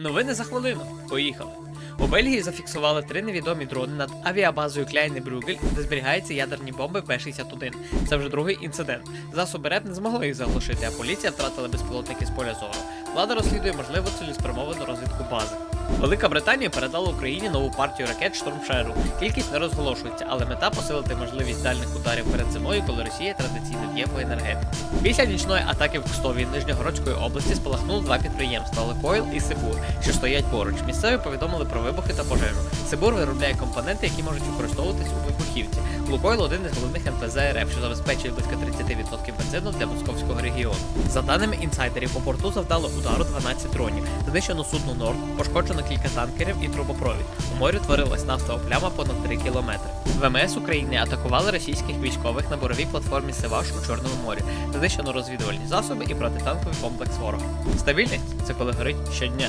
Новини за хвилину. Поїхали. У Бельгії зафіксували три невідомі дрони над авіабазою Кляйне Брюгель, де зберігаються ядерні бомби Б-61. Це вже другий інцидент. Засоби РЕП не змогли їх заглушити, а поліція втратила безпілотники з поля зору. Влада розслідує можливу цілеспрямовану розвідку бази. Велика Британія передала Україні нову партію ракет Штормшеру. Кількість не розголошується, але мета посилити можливість дальних ударів перед зимою, коли Росія традиційно б'є по енергетиці. Після нічної атаки в Кустові Нижньогородської області спалахнули два підприємства Лекойл і Сибур, що стоять поруч. Місцеві повідомили про вибухи та пожежу. Сибур виробляє компоненти, які можуть використовуватись у вибухівці. Лукойл один із головних НПЗ РФ, що забезпечує близько 30% бензину для московського регіону. За даними інсайдерів, по порту завдало удару 12 дронів. Знищено судно Норд, пошкоджено кілька танкерів і трубопровід. У морі творилась нафтова пляма понад 3 кілометри. ВМС України атакували російських військових на буровій платформі Севаш у Чорному морі. Знищено розвідувальні засоби і протитанковий комплекс ворога. Стабільність це коли горить щодня.